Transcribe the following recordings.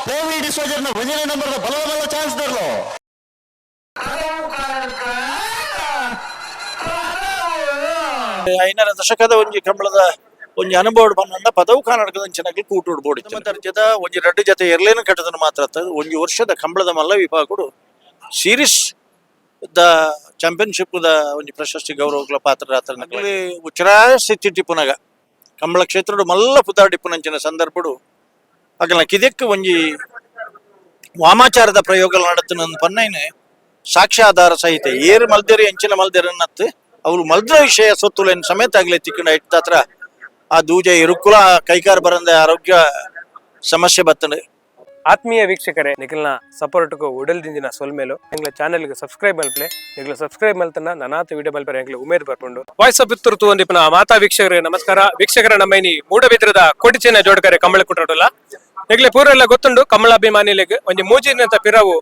ಪೋವಿ ಬಲ ಚಾನ್ಸ್ ದರ್ಲು ಐನರ ದಶಕದ ಒಂಜಿ ಕಂಬಳದ ಒಂಜಿ ಅನುಭವ ಬಂದ ಪದವು ಕರ್ನಾಟಕದ ಚೆನ್ನಾಗಿ ಕೂಟೋಡ್ ಬೋಡಿ ದರ್ಜದ ಒಂಜಿ ರಡ್ಡು ಜೊತೆ ಎರಲೇನು ಕಟ್ಟದನ ಮಾತ್ರ ಒಂಜಿ ವರ್ಷದ ಕಂಬಳದ ಮಲ್ಲ ವಿಭಾಗಡು ಸೀರೀಸ್ ದ ಚಾಂಪಿಯನ್ಶಿಪ್ ದ ಒಂಜಿ ಪ್ರಶಸ್ತಿ ಗೌರವಗಳ ಪಾತ್ರ ಆತನ ಉಚ್ಚರಾಯ ಸ್ಥಿತಿ ಟಿಪ್ಪುನಗ ಕಂಬಳ ಕ್ಷೇತ್ರಡು ಮಲ್ಲ ಪುತಾಡಿಪ್ಪುನಂಚಿನ ಸಂದರ್ಭಡು ಅಗಲ ಕಿದಕ್ಕೆ ಒಂಜಿ ವಾಮಾಚಾರದ ಪ್ರಯೋಗಗಳು ನಡತನ ಪನ್ನೈನೆ ಸಾಕ್ಷ್ಯಾಧಾರ ಸಹಿತ ಏರು ಮಲ್ದೇರಿ ಎಂಚಿನ ಮಲ್ದೇರನ್ನತ್ ಅವ್ರು ಮಲ್ದ್ರ ವಿಷಯ ಸೊತ್ತುಲೇನು ಸಮೇತ ಆಗ್ಲಿ ತಿಕ್ಕೊಂಡು ಇಟ್ಟಾತ್ರ ಆ ದೂಜ ಇರುಕುಲ ಕೈಕಾರ ಬರಂದ ಆರೋಗ್ಯ ಸಮಸ್ಯೆ ಬರ್ತದೆ ಆತ್ಮೀಯ ವೀಕ್ಷಕರೇ, ನಿಖಿಲ್ನ ಸಪೋರ್ಟ್ಗೂ ಉಡಲ್ದಿಂದಿನ ಸೊಲ್ಮೇಲು ಚಾನೆಲ್ಗೆ ಸಬ್ಸ್ಕ್ರೈಬ್ ಮಲ್ಪಲೆ, ನಿಗ್ಲ ಸಬ್ಸ್ಕ್ರೈಬ್ ಮಲ್ತನ ನನಾತ ವಿಡಿಯೋ ಮಲ್ಪರೆ ಎಂಗ್ಲ ಉಮೇದ್ ಬರ್ಕೊಂಡು ವಾಯ್ಸ್ ಆಫ್ ಇತ್ತು ಒಂದಿಪ್ಪನ ಮಾತಾ ವೀಕ್ಷಕರೇ, ನಮಸ್ಕಾರ. ವೀಕ್ಷಕರ ನಮ್ಮೈನಿ ಮೂಡಬಿದ್ರದ ಕೊಡಿಚಿನ ಜೋಡಕರೆ ಕಂಬಳ ಕುಟ್ರಡಲ್ಲ ಪೂರ ಪೂರೆಲ್ಲ ಗೊತ್ತುಂಡು? ಕಮಲಾಭಿಮಾನಿಲಿಗೆ ಒಂಜಿ ಮೂಜಿನಂತ ಪಿರವು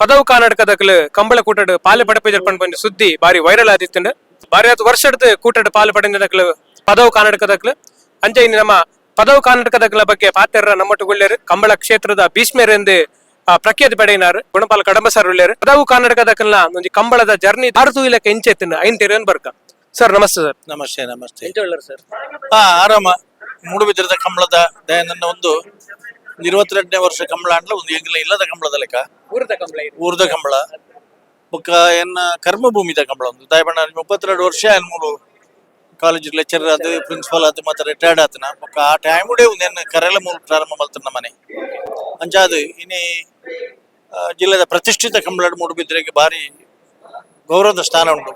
ಪದವು ಕರ್ನಾಟಕದಕ್ಲು ಕಂಬಳ ಕೂಟಡ್ ಪಾಲೆ ಪಡಪೆ ಜರ್ಪಣ್ ಬಂದು ಸುದ್ದಿ ಬಾರಿ ವೈರಲ್ ಆದಿತ್ತುಂಡು. ಬಾರಿ ಅದು ವರ್ಷದ ಕೂಟಡ್ ಪಾಲು ಪಡೆದಕ್ಲು ಪದವು ಕರ್ನಾಟಕದಕ್ಲು ಅಂಚೆ ಇನ್ನು ನಮ್ಮ ಪದವು ಕರ್ನಾಟಕದಕ್ಲ ಬಗ್ಗೆ ಪಾತೆರ ನಮ್ಮೊಟ್ಟುಗುಳ್ಳೆರು ಕಂಬಳ ಕ್ಷೇತ್ರದ ಭೀಷ್ಮರೆಂದು ಆ, ಪ್ರಖ್ಯಾತಿ ಪಡೆಯಿನಾರು ಗುಣಪಾಲ ಕಡಂಬ ಸರ್ ಉಳ್ಳೇರು. ಪದವು ಕರ್ನಾಟಕದಕ್ಲ ಒಂದು ಕಂಬಳದ ಜರ್ನಿ ಭಾರತ ಇಲಾಖೆ ಇಂಚೆತ್ತಿನ ಐನ್ ತೆರೆಯನ್ ಬರ್ಕ. ಸರ್ ನಮಸ್ತೆ ಸರ್. ನಮಸ್ತೆ ನಮಸ್ತೆ. ಸರ್? ಹಾ ಆರಾಮ. ಮೂಡುಬಿದ್ರದ ಕಂಬಳದ ದಯಾನಂದ ನನ್ನ ಒಂದು ವರ್ಷ ಕಂಬಳ ಅಂಡ್ಲ ಒಂದು ಎಂಗಿಲ ಇಲ್ಲದ ಕಂಬಳದ ಲೆಕ್ಕ. ಊರದ ಕಂಬಳ ಊರ್ದ ಕಂಬಳ. ಬೊಕ್ಕ ಎನ್ನ ಕರ್ಮಭೂಮಿದ ಕಂಬಳ ಒಂದು. ದಾಯಬಣ್ಣ ಮುಪ್ಪತ್ತೆರಡು ವರ್ಷ ಏನ್ ಮೂರು ಕಾಲೇಜ್ ಲೆಕ್ಚರ್ ಅದು ಪ್ರಿನ್ಸಿಪಲ್ ಅದು ಮತ್ತೆ ರಿಟೈರ್ಡ್ ಆತನ. ಬೊಕ್ಕ ಆ ಟೈಮ್ ಕೂಡ ಒಂದು ಏನು ಕರೆಲ ಮೂಲ ಪ್ರಾರಂಭ ಮಲ್ತನ ಮನೆ ಅಂಜಾದ್ ಇನ್ನಿ ಜಿಲ್ಲೆದ ಪ್ರತಿಷ್ಠಿತ ಕಂಬಳ ಮೂಡುಬಿದ್ರೆಗೆ ಭಾರಿ ಗೌರವದ ಸ್ಥಾನ ಉಂಟು.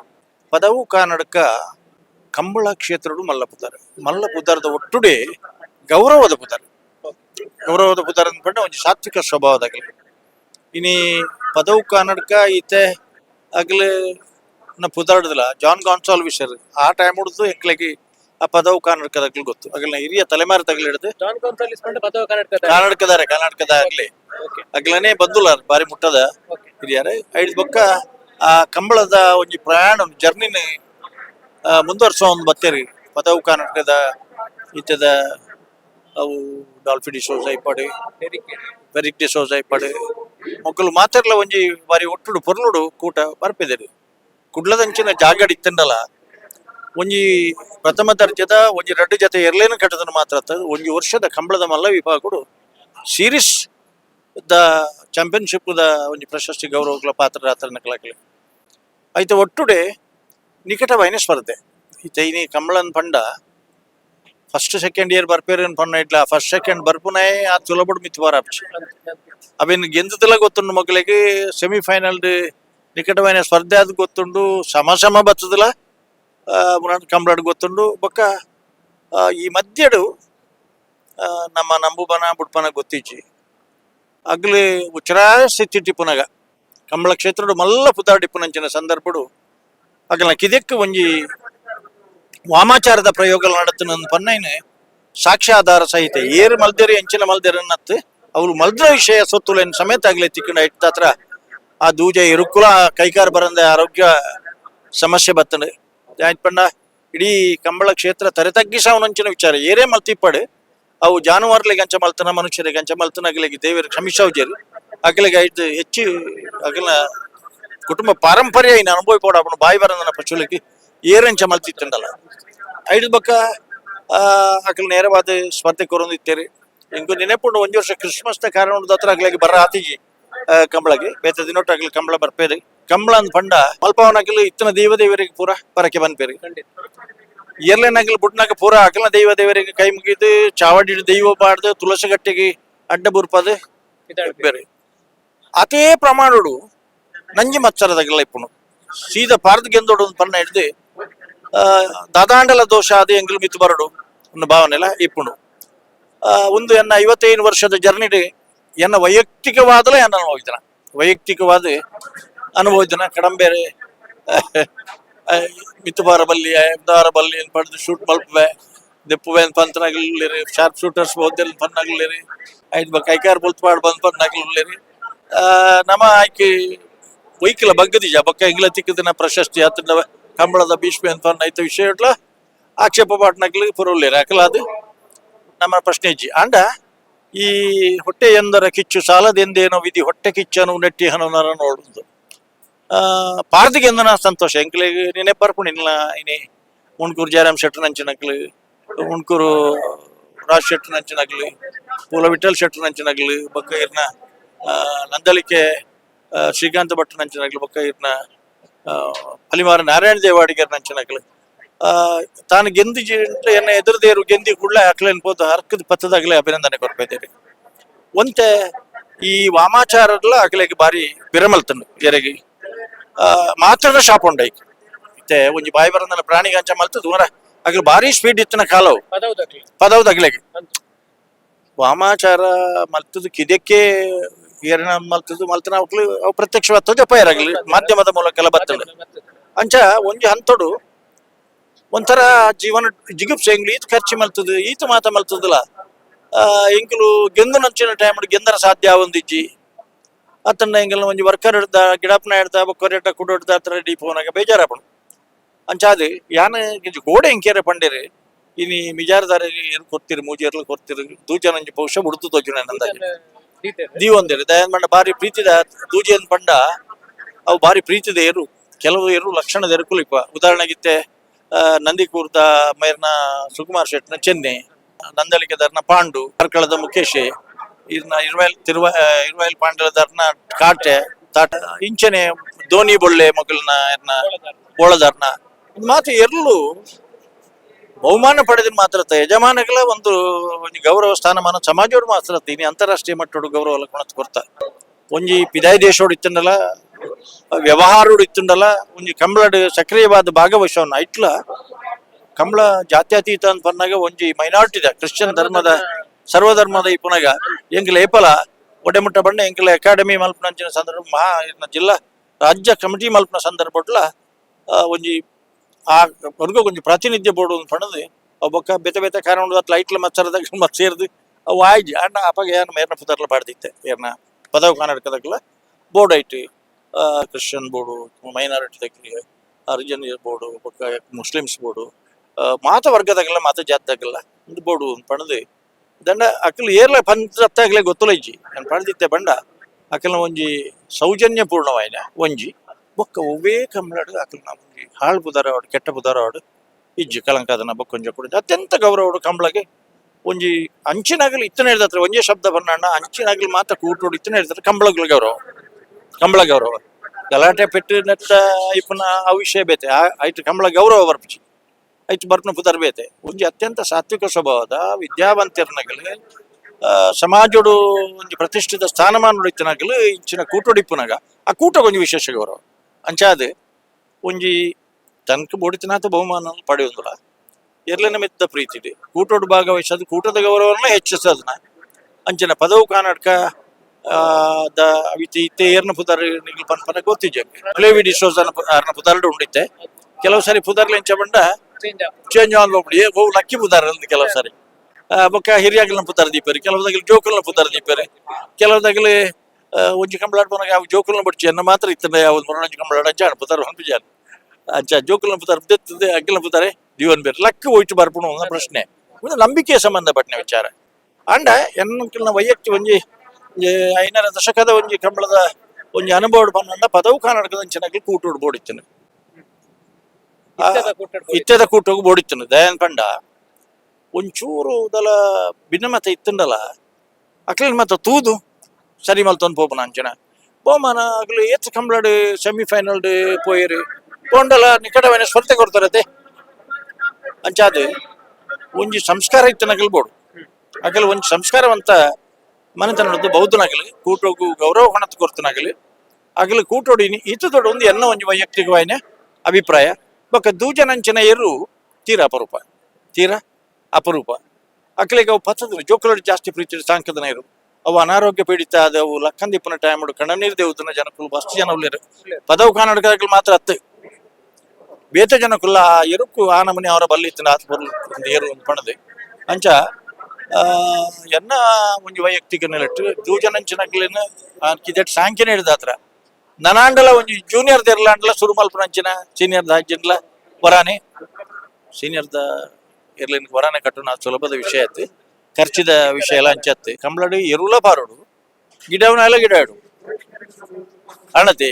ಪದವು ಕಾನಡಕ ಕಂಬಳ ಕ್ಷೇತ್ರಡು ಮಲ್ಲ ಪುದಾರ ಮಲ್ಲ ಪುದಾರದ ಒಟ್ಟುಡೆ ಗೌರವದ ಪುದಾರ ಗೌರವದ ಪುದಾರ ಪಂಡ ಒಂದು ಸಾತ್ವಿಕ ಸ್ವಭಾವದಾಗಲಿ ಇನಿ ಪದವು ಕನ್ನಡಕ ಈತೆ ಆಗ್ಲೇ ನಾ ಪುದಾಡ್ದಿಲ್ಲ. ಜಾನ್ ಗಾನ್ಸಾಲ್ ವಿಷರ್ ಆ ಟೈಮ್ ಹುಡ್ದು ಎಂಕ್ಲೆಗೆ ಆ ಪದವು ಕನ್ನಡಕದಾಗ್ಲಿ ಗೊತ್ತು. ಆಗಲ್ಲ ಹಿರಿಯ ತಲೆಮಾರು ತಗಲಿ ಹಿಡಿದು ಪದವು ಕರ್ನಾಟಕದ ಕರ್ನಾಟಕದಾರೆ ಕರ್ನಾಟಕದ ಆಗ್ಲಿ ಅಗ್ಲನೇ ಬಾರಿ ಮುಟ್ಟದ ಹಿರಿಯರೆ. ಐದು ಬೊಕ್ಕ ಆ ಕಂಬಳದ ಒಂಜಿ ಪ್ರಯಾಣ ಜರ್ನಿನ ಮುಂದುವರ್ಸೋ ಒಂದು ಬತ್ತೇರಿ. ಪದವು ಕರ್ನಾಟಕದ ಈತದ ಅವು ಡಾಲ್ಫಿ ಡಿಶೋಸ್ ಐಪಾಡು ಬೆರಿಕ್ ಡಿಶೋಸ್ ಐಪಾಡು ಮೊಕ್ಕಲು ಮಾತೆರ್ಲ ಒಂಜಿ ಬಾರಿ ಒಟ್ಟುಡು ಪೊರ್ಲುಡು ಕೂಟ ಬರ್ಪಿದೆರು ಕುಡ್ಲದಂಚಿನ ಜಾಗಡ್ ಇತ್ತಂಡಲ ಒಂಜಿ ಪ್ರಥಮ ದರ್ಜೆದ, ಒಂಜಿ ರಡ್ಡು ಜೊತೆ ಎರ್ಲೇನು ಕಟ್ಟದನ ಮಾತ್ರ ಒಂಜಿ ವರ್ಷದ ಕಂಬಳದ ಮಲ್ಲ ವಿಭಾಗಗಳು ಸೀರೀಸ್ ದ ಚಾಂಪಿಯನ್ಶಿಪ್ ದ ಒಂಜಿ ಪ್ರಶಸ್ತಿ ಗೌರವಗಳ ಪಾತ್ರ ಆತನ ಕಲಾಕಲಿ ಐತ ಒಟ್ಟುಡೆ ನಿಕಟವಾಯಿನ ಸ್ಪರ್ಧೆ ಈತ ತೈನಿ ಕಂಬಳನ್ ಪಂಡ ಫಸ್ಟ್ ಸೆಕೆಂಡ್ ಇಯರ್ ಬರ್ಪೇರು ಪಣ್ಣ ಇಟ್ಲ ಫಸ್ಟ್ ಸೆಕೆಂಡ್ ಬರ್ಪುನೇ ಆ ತುಲಬಡ್ ಮಿತ್ ಬಾರ ಅವೇನ್ ಗೆಂದುದಲ ಗೊತ್ತುಂಡು ಮಕ್ಕಳಿಗೆ ಸೆಮಿಫೈನಲ್ ನಿಕಟವೈನ ಸ್ಪರ್ಧೆ ಅದು ಗೊತ್ತುಂಡು ಸಮ ಸಮ ಬತ್ತದಲ ಕಂಬಳಡ್ ಗೊತ್ತುಂಡು ಬೊಕ್ಕ ಆ, ಈ ಮಧ್ಯಡು ಆ, ನಮ್ಮ ನಂಬುಬನ ಬುಡ್ಪನ ಗೊತ್ತಿಚ್ಚಿ ಅಗ್ಲಿ ಉಚ್ಚರಾಯ ಸ್ಥಿತಿ ಟಿಪ್ಪುನಗ ಕಂಬಳ ಕ್ಷೇತ್ರಡು ಮಲ್ಲ ಪುದಾರ್ ಟಿಪ್ಪುನಂಚಿನ ಸಂದರ್ಭಡು ಅಗಲ ಕಿದೆಕ್ ಒಂಜಿ ವಾಮಾಚಾರದ ಪ್ರಯೋಗಗಳು ನಡತನ ಪನ್ನೈನೆ ಸಾಕ್ಷ್ಯಾಧಾರ ಸಹಿತ. ಏರು ಮಲ್ದೇರಿ ಎಂಚಿನ ಮಲ್ದೇರನ್ನತ್ ಅವ್ರು ಮಲ್ದ್ರ ವಿಷಯ ಸೊತ್ತುಲೇನು ಸಮೇತ ಆಗ್ಲಿ ತಿಕ್ಕಂಡ ಇಟ್ಟಾತ್ರ ಆ ದೂಜ ಇರುಕುಲ ಕೈಕಾರ ಬರಂದ ಆರೋಗ್ಯ ಸಮಸ್ಯೆ ಬತ್ತಂಡು. ಆಯ್ತು ಪಂಡ, ಇಡೀ ಕಂಬಳ ಕ್ಷೇತ್ರ ತರೆತಗ್ಗಿಸ ಅವನಂಚಿನ ವಿಚಾರ. ಏರೇ ಮಲ್ತಿಪ್ಪಡು ಅವು ಜಾನುವಾರ್ಲಿಗೆ ಗಂಚ ಮಲ್ತನ ಮನುಷ್ಯರಿಗೆ ಅಂಚ ಮಲ್ತನ ಅಗಲಿಗೆ ದೇವರು ಕ್ಷಮಿಸೌಜರು ಅಗಲಿಗೆ ಐದು ಹೆಚ್ಚು ಅಗಲ ಕುಟುಂಬ ಪಾರಂಪರ್ಯ ಇನ್ನು ಅನುಭವ ಪೋಡ ಬಾಯಿ ಬರಂದನ ಏರಂಚ ಮಲ್ತಿತ್ತಂಡಲ್ಲ ಐದು ಬಕ್ಕ ಅಕಲ್ ನೇರವಾದ ಸ್ಪರ್ಧೆ ಕೊರೊಂದಿತ್ತೇರಿ. ಇಂಕು ನೆನಪುಂಡು ಒಂಜಿ ವರ್ಷ ಕ್ರಿಸ್ಮಸ್ ದ ಕಾರಣ ಹತ್ರ ಅಗ್ಲಾಗಿ ಬರ ಆತಿಗೆ ಕಂಬಳಗೆ. ಬೇತ ದಿನೊಟ್ಟು ಅಗ್ಲಿ ಕಂಬಳ ಬರ್ಪೇರಿ. ಕಂಬಳ ಅಂದ್ ಪಂಡ ಮಲ್ಪವನ ಅಗಲು ಇತ್ತನ ದೇವ ದೇವರಿಗೆ ಪೂರ ಬರಕ್ಕೆ ಬಂದ್ಪೇರಿ. ಏರ್ಲೇನಾಗಲಿ ಬುಡ್ನಾಗ ಪೂರ ಅಗಲ ದೈವ ದೇವರಿಗೆ ಕೈ ಮುಗಿದು ಚಾವಡಿ ದೈವ ಬಾಡ್ದು ತುಳಸಿ ಗಟ್ಟಿಗೆ ಅಡ್ಡ ಬುರ್ಪದು ಬೇರೆ ಅತೇ ಪ್ರಮಾಣಡು ನಂಜಿ ಮಚ್ಚರದಾಗಲ್ಲ ಇಪ್ಪನು ಸೀದಾ ಪಾರ್ದ ಗೆಂದೋಡು ಒಂದು ಪನ್ನ ಹಿಡ್ದು ದಾದಾಂಡಲ ದೋಷ ಅದು ಎಂಗಲ್ ಮಿತ್ತು ಬರಡು ಒಂದು ಭಾವನೆಲ್ಲ ಇಪ್ಪುಣು ಒಂದು ಎನ್ನ ಐವತ್ತೈದು ವರ್ಷದ ಜರ್ನಿಡಿ ಎನ್ನ ವೈಯಕ್ತಿಕವಾದಲೇ ಎನ್ನ ಅನುಭವಿದನ. ವೈಯಕ್ತಿಕವಾದ ಅನುಭವಿದನ. ಕಡಂಬೇರೆ ಮಿತ್ತುಬಾರ ಬಲ್ಲಿ ಎಬ್ದಾರ ಬಲ್ಲಿ ಪಡೆದು ಶೂಟ್ ಮಲ್ಪವೆ ದೆಪ್ಪುವೆ ಪಂತನಾಗಲಿರಿ ಶಾರ್ಪ್ ಶೂಟರ್ಸ್ ಬೋದ್ದೆಲ್ಲ ಪನ್ನಾಗಲಿರಿ ಐದು ಕೈಕಾರ್ ಬುಲ್ತ್ ಪಾಡ್ ಬಂದ್ ಪನ್ನಾಗಲಿರಿ ನಮ್ಮ ಆಯ್ಕೆ ವೈಕಲ ಬಗ್ಗದಿಜ ಬಕ್ಕ ಇಂಗ್ಲ ಪ್ರಶಸ್ತಿ ಆತನ ಕಂಬಳದ ಭೀಷ್ಮೆ ಅಂತ ಐತೆ ವಿಷಯ ಇಟ್ಲ? ಆಕ್ಷೇಪ ಪಾಟ್ನಾಗ್ಲಿ ಪುರವಲ್ಲಿ ಅಕಲ ಅದು. ನಮ್ಮ ಪ್ರಶ್ನೆ ಇಜ್ಜಿ ಅಂಡ ಈ ಹೊಟ್ಟೆ ಎಂದರ ಕಿಚ್ಚು ಸಾಲದೆಂದೇನೋ ವಿಧಿ ಹೊಟ್ಟೆ ಕಿಚ್ಚನು ನೆಟ್ಟಿ ಹನನರ ನೋಡುದು ಪಾರ್ದಿಗೆ ಎಂದನ ಸಂತೋಷ ಎಂಕ್ಲಿಗೆ ನೀನೆ ಬರ್ಪುಣಿಲ್ಲ ಇನಿ ಉಣ್ಕೂರು ಜಯರಾಮ್ ಶೆಟ್ಟರ್ ನಂಚಿನಕ್ಲಿ, ಉಣ್ಕೂರು ರಾಜ್ ಶೆಟ್ಟರ್ ನಂಚಿನಕ್ಲಿ, ಪೂಲ ವಿಠಲ್ ಶೆಟ್ಟರ್ ನಂಚಿನಕ್ಲು ಬಕ್ಕ ಇರ್ನ ನಂದಲಿಕೆ ಶ್ರೀಕಾಂತ ಭಟ್ ನಂಚಿನಕ್ಲು ಬಕ್ಕ ಇರ್ನ ಅಲಿಮಾರ ನಾರಾಯಣ ದೇವಾಡಿಗರ್ ನಂಚನಕಲ ಆ, ತಾನು ಗೆಂದಿ ಎನ್ನ ಎದುರುದೇರು ಗೆಂದಿ ಕುಳ್ಳ ಹಾಕ್ಲೇನ್ ಪೋದು ಹರ್ಕದ ಪತ್ತದಾಗಲೇ ಅಭಿನಂದನೆ ಕೊರ್ಪೇದೇರಿ ಒಂತೆ ಈ ವಾಮಾಚಾರಲ್ಲ ಅಗಲಿಗೆ ಬಾರಿ ಬಿರಮಲ್ತನು ಎರೆಗೆ. ಆ, ಮಾತ್ರದ ಶಾಪ್ ಉಂಡೈಕ್ ಮತ್ತೆ ಒಂಜಿ ಬಾಯಿ ಬರಂದನ ಪ್ರಾಣಿ ಗಂಚ ಮಲ್ತು ದೂರ ಆಗ್ಲಿ ಭಾರಿ ಸ್ಪೀಡ್ ಇತ್ತಿನ ಕಾಲವು. ಪದವ್ದು ಅಗ್ಲೆಗೆ. ವಾಮಾಚಾರ ಮಲ್ತದ ಕಿದಕ್ಕೆ ಏರಣ ಮಲ್ತದ್ದು ಮಲ್ತನ ಅವಕ್ಲು ಅವು ಪ್ರತ್ಯಕ್ಷವಾದ ಜಪ ಇರಾಗ್ಲಿ ಮಾಧ್ಯಮದ ಮೂಲಕ ಎಲ್ಲ ಬರ್ತದೆ ಅಂಚ ಒಂಜಿ ಹಂತೊಡು ಒಂಥರ ಜೀವನ ಜಿಗುಪ್ಸೆ ಎಂಗ್ಲು ಈತ ಖರ್ಚು ಮಲ್ತದ ಈತ ಮಾತ ಮಲ್ತದಲ್ಲ. ಎಂಕ್ಲು ಗೆಂದು ನಂಚಿನ ಟೈಮ್ ಗೆಂದರ ಸಾಧ್ಯ ಒಂದಿಜ್ಜಿ ಅತ್ತನ್ನ ಎಂಗಲ್ ಒಂಜಿ ವರ್ಕರ್ ಹಿಡ್ದ, ಗಿಡಪ್ನ ಹಿಡ್ದ ಕೊರೆಟ ಕುಡು ಹಿಡ್ದ ಹತ್ರ ಡಿ ಫೋನಾಗ ಬೇಜಾರಪ್ಪಣ ಅಂಚಾದು ಯಾನ ಗೋಡೆ ಎಂಕೇರೆ ಪಂಡೇರಿ, ಇನಿ ಮಿಜಾರ್ದಾರಿಗೆ ಏನು ಕೊಡ್ತೀರಿ, ಮೂಜಿಯರ್ಲು ಕೊಡ್ತೀರಿ, ದೂಜನಂಜಿ ಬಹುಶಃ ಹುಡುತು ತೋಜುನ ನಂದಾಗಿ? ದೀವ್ ದಯನ್ ಬಂಡ ಬಾರಿ ಪ್ರೀತಿದ ದೂಜಿಯನ್ ಪಂಡ ಅವು ಬಾರಿ ಪ್ರೀತಿದ ಏರು ಕೆಲವು ಏರು ಲಕ್ಷಣದ ಎರುಕುಲಿಪ ಉದಾಹರಣೆಗಿತ್ತೆ ನಂದಿಕೂರ್ದ ಮೈರ್ನ ಸುಕುಮಾರ್ ಶೆಟ್ನ ಚೆನ್ನೆ ನಂದಲಿಕೆದರ್ನ ಪಾಂಡು ಕಾರ್ಕಳದ ಮುಖೇಶ್ ಇರ್ನ ಇರ್ವೈಲ್ ತಿರುವ ಇರ್ವೈಲ್ ಪಾಂಡಲದರ್ನ ಕಾಟೆ ತಾಟ ಇಂಚನೆ ಧೋನಿ ಬೊಳ್ಳೆ ಮಗಳನ್ನ ಇದು ಮಾತು ಎರ್ಲು ಬಹುಮಾನ ಪಡೆದ ಮಾತ್ರ. ಯಜಮಾನಗಳ ಒಂದು ಗೌರವ ಸ್ಥಾನಮಾನ ಸಮಾಜವ್ರು ಮಾತ್ರ ಇನ್ನು ಇನಿ ಅಂತಾರಾಷ್ಟ್ರೀಯ ಮಟ್ಟೋಡು ಗೌರವ ಕೊಣತ್ ಕೊರ್ತ ಒಂಜಿ ಪಿದಾಯಿ ದೇಶೋಡು ಇತ್ತಂಡಲ ವ್ಯವಹಾರೋಡು ಇತ್ತುಂಡಲ ಒಂಜಿ ಕಂಬಳಡ್ ಸಕ್ರಿಯವಾದ ಭಾಗವಹಿಸವನ್ನ ಇಟ್ಲ, ಕಂಬಳ ಜಾತ್ಯತೀತ ಅಂತ ಬಂದಾಗ ಒಂಜಿ ಮೈನಾರಿಟಿದ ಕ್ರಿಶ್ಚಿಯನ್ ಧರ್ಮದ, ಸರ್ವಧರ್ಮದ ಈ ಪುನಗ, ಎಂಕ್ಲ ಏಪಲ, ಒಡೆಮುಟ್ಟ ಬಣ್ಣ ಎಂಗ್ಲ ಅಕಾಡೆಮಿ ಮಲ್ಪನಂಚಿನ ಸಂದರ್ಭ, ಮಹಾ ಜಿಲ್ಲಾ ರಾಜ್ಯ ಕಮಿಟಿ ಮಲ್ಪನ ಸಂದರ್ಭ ಒಂಜಿ ಆ ಕೊನೆಗೂ ಕೊಂಚ ಪ್ರಾತಿನಿಧ್ಯ ಬೋರ್ಡು ಪಣದು ಅವು ಬೊಕ್ಕ ಬೆತೆ ಬೆತೆ ಕಾರಣ ಅಟ್ಲ ಐಟ್ಲ ಮಚ್ಚರದ ಮತ್ತೆ ಸೇರಿದು ಅವು ಆಯ್ಜಿ ಅಣ್ಣ ಅಪ್ಪಗೆ ಏನು ಮೇರ್ನ ಪುದರ್ಲ ಪಾಡ್ದಿತ್ತೆ, ಏರ್ನ ಪದವು ಕಾಣಡ್ಕದಕ್ಲ ಬೋರ್ಡ್ ಐತಿ. ಕ್ರಿಶ್ಚಿಯನ್ ಬೋರ್ಡು, ಮೈನಾರಿಟಿ ದಕ್ಕಿ ರಿಲಿಜನ್ ಬೋರ್ಡು ಬೊಕ್ಕ ಮುಸ್ಲಿಮ್ಸ್ ಬೋರ್ಡು ಮಾತ ವರ್ಗದಾಗಲ್ಲ ಮಾತ ಜಾತಿದಾಗಲ್ಲ ಒಂದು ಬೋರ್ಡು ಪಣದು ದಂಡ ಅಕಲ್ ಏರ್ಲ ಪಂಚಾಗ್ಲೇ ಗೊತ್ತಲೈಜಿ. ನಾನು ಪಡೆದಿತ್ತೆ ಬಂಡ, ಅಕಲ್ನ ಒಂಜಿ ಸೌಜನ್ಯಪೂರ್ಣವಾಯಿನ, ಒಂಜಿ. ಬೊಕ್ಕ ಒವ್ವೇ ಕಂಬಳಾಡು ಅಕಲ್ ನಮಗೆ ಹಾಳು ಪುದಾರವಾಡು ಕೆಟ್ಟ ಪುದಾರವಾಡು ಇಜ್ಜಿ ಕಲಂಕಾದನ ಬೊಕ್ಕೊಂಜ ಕೂಡ ಅತ್ಯಂತ ಗೌರವಡು ಕಂಬಳಗೆ. ಒಂಜಿ ಅಂಚಿನಾಗಲಿ ಇತ್ತನ ಹೇಳ್ದತ್ರ, ಒಂಜೇ ಶಬ್ದ ಬರ್ನಣ್ಣ ಅಂಚಿನಾಗಲಿ ಮಾತ್ರ ಕೂಟೋಡು ಇತ್ತನ ಹೇಳ್ತಾರೆ ಕಂಬಳಗಳ ಗೌರವ. ಕಂಬಳ ಗೌರವ. ಗಲಾಟೆ ಪೆಟ್ಟು ನೆಟ್ಟ ಇಪ್ಪನ ಆ ವಿಷಯ ಬೇತೆ ಆಯ್ತು ಕಂಬಳ ಗೌರವ ಬರ್ಪಿಸಿ ಆಯ್ತು ಬರ್ಪನ ಪುದರ್ ಬೇತೆ. ಒಂಜಿ ಅತ್ಯಂತ ಸಾತ್ವಿಕ ಸ್ವಭಾವದ ವಿದ್ಯಾವಂತರ್ನಗಲು ಸಮಾಜೋಡು ಒಂಜಿ ಪ್ರತಿಷ್ಠಿತ ಸ್ಥಾನಮಾನ ಇತ್ತನಾಗಲು ಇಂಚಿನ ಕೂಟೋಡಿಪ್ಪುನಾಗ ಆ ಕೂಟ ವಿಶೇಷ ಗೌರವ. ಅಂಚಾದ್ ಒಂಜಿ ತನಕ ಬೋಡಿತನಾಥ ಬಹುಮಾನ ಪಡೆಯುವುದಿಲ್ಲ. ಎರ್ಲಿನ ಮೆತ್ತ ಪ್ರೀತಿ ಇದೆ. ಕೂಟೋಡು ಭಾಗವಹಿಸೋದು ಕೂಟದ ಗೌರವವನ್ನು ಹೆಚ್ಚಿಸೋದನ್ನ ಅಂಚಿನ ಪದವು ಕರ್ನಾಟಕ ಆ, ದ ಅವಿತಿ ಇತ್ತೆ ಏರ್ನ ಪುದಾರ್ ನಿಗ್ಲು ಪನ್ಪನ ಗೊತ್ತಿಜೆ ಪ್ಲೇವಿ ಡಿಸೋಸ್ ಅರ್ನ ಪುದಾರ್ಡು ಉಂಡಿತ್ತೆ. ಕೆಲವು ಸಾರಿ ಪುದಾರ್ಲ ಎಂಚ ಬಂಡ ಚೇಂಜ್ ಆನ್ ಹೋಗ್ಬಿಡಿ ಓ ಲಕ್ಕಿ ಪುದಾರ್ ಅಂದ್ ಕೆಲವು ಸಾರಿ. ಆ, ಬೊಕ್ಕ ಹಿರಿಯಾಗಲ್ನ ಪುದಾರ್ ದೀಪರಿ ಕೆಲವುದಾಗಲಿ ಜೋಕಲ್ನ ಪುದಾರ್ ದೀಪರಿ ಕೆಲವುದಾಗಲಿ ಒಂಜಿ ಕಂಬಳಾಡ್ ಪೋನಾಗ ಯಾವ ಜೋಕಲ್ನ ಬಡ್ಚಿ ಚೆನ್ನ ಮಾತ್ರ ಇತ್ತಂದ ಯಾವ ಮೊರೊಂಜಿ ಕಂಬಳಾಡ ಅಂಚಾಣ ಪುದಾರ್ ಹೊಂಪಿಜಾನ್ ಅಂಚ ಜೋಕಲ್ನ ಪುದಾರ್ ದೆತ್ತದೆ ಅಗ್ಗಲ್ನ ಪುದಾರೆ ಜೀವನ್ ಬೇರೆ ಲಕ್ಕ ಹೋಯ್ತು ಬರ್ಪುಣು ಒಂದು ಪ್ರಶ್ನೆ. ಒಂದು ನಂಬಿಕೆ ಸಂಬಂಧಪಟ್ಟ ವಿಚಾರ. ಅಂಡ ಎನ್ನಕ್ಕಿಲ್ನ ವೈಯಕ್ತಿಕ ಒಂಜಿ ಐನರ ದಶಕದ ಒಂಜಿ ಕಂಬಳದ ಒಂಜಿ ಅನುಭವ ಬಂದ ಪದವು ಕರ್ನಾಟಕದ ಅಂಚನಾಗ್ಲಿ ಕೂಟೋಡ್ ಬೋಡಿತ್ತನು. ಇತ್ತೆದ ಕೂಟೋಗು ಬೋಡಿತ್ತನು. ದಯಾನ್ ಪಂಡ ಒಂಚೂರು ದಲ ಭಿನ್ನಮತ ಇತ್ತಂಡಲ್ಲ ಅಕ್ಲಿನ ಮತ ತೂದು. ಪೋಪನ ಅಂಚನ ಬಹುಮಾನ ಆಗ್ಲಿ ಏತ್ ಕಂಬಳಡ್ ಸೆಮಿಫೈನಲ್ ಪೋಯರು. ಪೋಂಡಲ ನಿಕಟವೈನ ಸ್ಪರ್ಧೆ ಕೊಡ್ತಾರತೆ ಅಂಚಾದು, ಒಂಜಿ ಸಂಸ್ಕಾರ ಇತ್ತನಗಲ್ ಬೋಡು ಅಗಲ್ ಒಂಜಿ ಸಂಸ್ಕಾರವಂತ ಮನೆತನದ್ದು ಬೌದ್ಧನಾಗಲಿ ಕೂಟೋಗು ಗೌರವ ಹೊಣತ್ ಕೊರ್ತನಾಗಲಿ ಅಗಲು ಈತ ಈತದೊಡು ಒಂದು ಎನ್ನ ಒಂಜಿ ವೈಯಕ್ತಿಕವಾಯಿನ ಅಭಿಪ್ರಾಯ. ಬೊಕ್ಕ ದೂಜನಂಚಿನ ಏರು ತೀರ ಅಪರೂಪ. ತೀರ ಅಪರೂಪ. ಅಕ್ಕಲಿಗೆ ಅವು ಪತ್ತದ್ರು ಜೋಕುಲಡು ಜಾಸ್ತಿ ಪ್ರೀತಿ ಸಾಂಕದನ ಇರು ಅವು ಅನಾರೋಗ್ಯ ಪೀಡಿತ ಆದವು ಲಕ್ಕಂದಿಪ್ಪನ ಟೈಮ್ ಕಣ್ಣನೀರ್ ದೇವುದನ್ನ ಜನಕುಲ್ ಬಸ್ ಜನ ಉಳ್ಳೇರು ಪದವು ಕರ್ನಾಟಕದಲ್ಲಿ ಮಾತ್ರ ಹತ್ತು. ಬೇತ ಜನಕುಲ್ಲ ಆ ಎರುಕು ಆ ನಮನೆ ಅವರ ಬಲ್ಲಿತ್ತಿನ ಆತ ಬರ್ಲು ಒಂದು ಏರು, ಒಂದು ಪಣದೆ. ಅಂಚ ಎನ್ನ ಒಂಜಿ ವೈಯಕ್ತಿಕ ನೆಲೆಟ್ಟು ದೂಜನಂಚಿನಕ್ಲಿನ ಸಾಂಖ್ಯ ಸಾಂಖ್ಯನ ಹಿಡಿದಾತ್ರ ನನಾಂಡಲ ಒಂಜಿ ಜೂನಿಯರ್ ದೆರ್ಲಾಂಡ್ಲ ಸುರು ಮಲ್ಪನಂಚಿನ ಸೀನಿಯರ್ ದಾಜಿನ್ಲ ವರಾನೆ. ಸೀನಿಯರ್ ದ ಇರ್ಲಿನ ವರಾನೆ ಕಟ್ಟುನ ಸುಲಭದ ವಿಷಯ ಐತಿ ಖರ್ಚಿದ ವಿಷಯ ಎಲ್ಲ ಅಂಚತ್ತೆ. ಕಂಬಳಡು ಎರುಲ ಪಾರೋಡು ಗಿಡವನೆಲ್ಲ ಗಿಡ ಇಡು ಅಣತೆ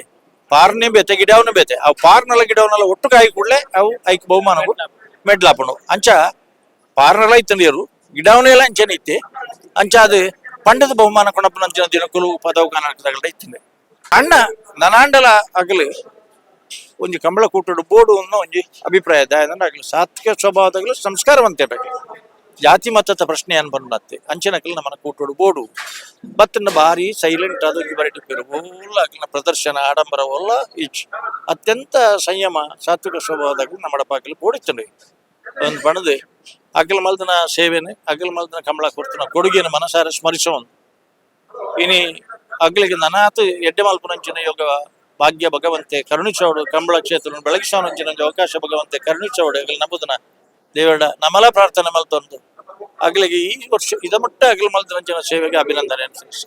ಪಾರ್ನೇ ಬೇತೆ ಗಿಡವನ ಬೇತೆ. ಅವು ಪಾರ್ನೆಲ್ಲ ಗಿಡವನ್ನೆಲ್ಲ ಒಟ್ಟು ಕಾಯಿ ಕೂಡಲೇ ಅವು ಐಕ್ ಬಹುಮಾನವು ಮೆಡ್ಲಾಪಣು ಅಂಚ ಪಾರ್ನೆಲ್ಲ ಇತ್ತಂದಿಯರು ಗಿಡವನೆಲ್ಲ ಅಂಚನೆ ಇತ್ತೆ ಅಂಚ ಅದು ಪಂಡದ ಬಹುಮಾನ ಕೊಣಪ್ಪನ ಅಂಚಿನ ದಿನಕ್ಕೂ ಪದವು ಕಾನಕದಾಗಲ ಇತ್ತಿಂದೆ ಅಣ್ಣ ನನಾಂಡಲ ಆಗಲಿ ಒಂಜಿ ಕಂಬಳ ಕೂಟಡು ಬೋಡು ಅನ್ನೋ ಒಂಜಿ ಅಭಿಪ್ರಾಯ ದಾಯದಂಡ ಆಗಲಿ ಸಾತ್ವಿಕ ಸ್ವಭಾವದಾಗಲಿ ಸಂಸ್ಕಾರವಂತೆ ಜಾತಿ ಮತದ ಪ್ರಶ್ನೆ ಏನ್ ಬಂದತ್ತೆ ಅಂಚನಕಲ್ ನಮ್ಮನ ಕೂಟೋಡು ಬೋಡು. ಬತ್ತಿನ ಬಾರಿ ಸೈಲೆಂಟ್ ಅದು ಬರಟಿ ಪೇರು ಅಕಲ್ನ ಪ್ರದರ್ಶನ, ಆಡಂಬರ ಇಚ್ ಅತ್ಯಂತ ಸಂಯಮ, ಸಾತ್ವಿಕ ಸ್ವಭಾವದಾಗ ನಮ್ಮ ಪಾಕಲು ಬೋಡಿತ್ತಂಡು ಒಂದು ಬಣದೆ ಅಗಲ ಮಲ್ದನ ಸೇವೆನೆ ಅಗಲ ಮಲ್ದನ ಕಂಬಳ ಕೊಡ್ತನ ಕೊಡುಗೆನ ಮನಸಾರ ಸ್ಮರಿಸೋನ್. ಇನಿ ಅಗ್ಲಿಗೆ ನನಾತು ಎಡ್ಡೆ ಮಲ್ಪುನಂಚಿನ ಯೋಗ ಭಾಗ್ಯ ಭಗವಂತೆ ಕರುಣಿಸೋಡು ಕಂಬಳ ಕ್ಷೇತ್ರ ಬೆಳಗಿಸೋನಂಚಿನ ಅವಕಾಶ ಭಗವಂತೆ ಕರುಣಿಸೋಡು ಅಗಲ ನಂಬುದನ ದೇವಡ ನಮಲ ಪ್ರಾರ್ಥನೆ ಮಲ್ತೊಂದು. ಅಗ್ಲಿಗೆ ಈ ವರ್ಷ ಇದ ಮುಟ್ಟ ಅಗಲ ಮಲ್ತನಂಚಿನ ಸೇವೆಗೆ ಅಭಿನಂದನೆ ಅನ್ಸಿಸ್